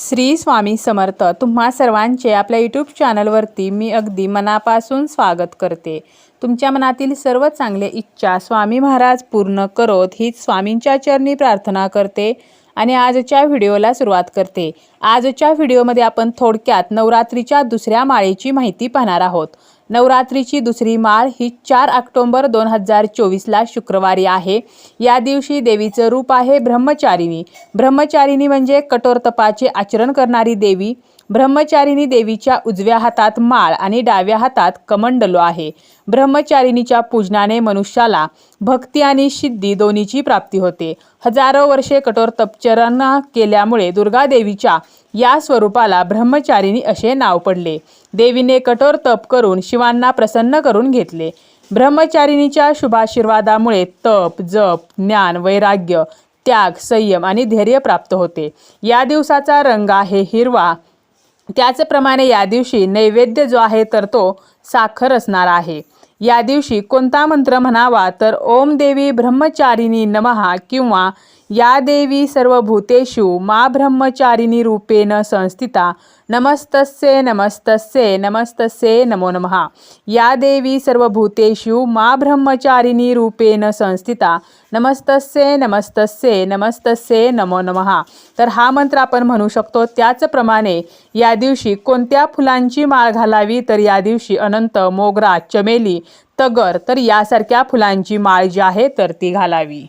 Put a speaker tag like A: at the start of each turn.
A: श्री स्वामी समर्थ. तुम्हा सर्वांचे आपल्या यूट्यूब चॅनलवरती मी अगदी मनापासून स्वागत करते. तुमच्या मनातील सर्व चांगले इच्छा स्वामी महाराज पूर्ण करोत हीच स्वामींच्या चरणी प्रार्थना करते आणि आजच्या व्हिडिओला सुरुवात करते. आजच्या व्हिडिओमध्ये आपण थोडक्यात नवरात्रीच्या दुसऱ्या माळेची माहिती पाहणार आहोत. नवरात्रीची दुसरी माळ ही चार ऑक्टोंबर दोन हजार चोवीसला शुक्रवारी आहे. या दिवशी देवीचं रूप आहे ब्रह्मचारिणी. ब्रह्मचारिणी म्हणजे कठोर तपाचे आचरण करणारी देवी. ब्रह्मचारिणी देवीच्या उजव्या हातात माळ आणि डाव्या हातात कमंडलो आहे. ब्रह्मचारिणीच्या पूजनाने मनुष्याला भक्ती आणि सिद्धी दोन्हीची प्राप्ती होते. हजारो वर्षे कठोर तपचरणा केल्यामुळे दुर्गा देवीच्या या स्वरूपाला ब्रह्मचारिणी असे नाव पडले. देवीने कठोर तप करून शिवांना प्रसन्न करून घेतले. ब्रह्मचारिणीच्या शुभाशीर्वादामुळे तप जप ज्ञान वैराग्य त्याग संयम आणि धैर्य प्राप्त होते. या दिवसाचा रंग आहे हिरवा. त्याचप्रमाणे या दिवशी नैवेद्य जो आहे तर तो साखर असणार आहे. या दिवशी कोणता मंत्र म्हणावा तर ओम देवी ब्रह्मचारिणी नमहा किंवा या देवी सर्व भूतेषु मा ब्रह्मचारिणी रूपेण संस्थिता। नमस्तस्ये नमस्तस्ये नमस्तस्ये नमो नमः। या देवी सर्व भूतेषु मा ब्रह्मचारिणी रूपेण संस्थिता। नमस्तस्ये नमस्तस्ये नमस्तस्ये नमो नमः। तर हा मंत्र आपण म्हणू शकतो त्याचप्रमाणे या दिवशी कोणत्या फुलांची माळ घालावी तर या दिवशी अनंत मोगरा चमेली तगर तर यासारख्या फुलांची माळ जी आहे तर ती घालावी।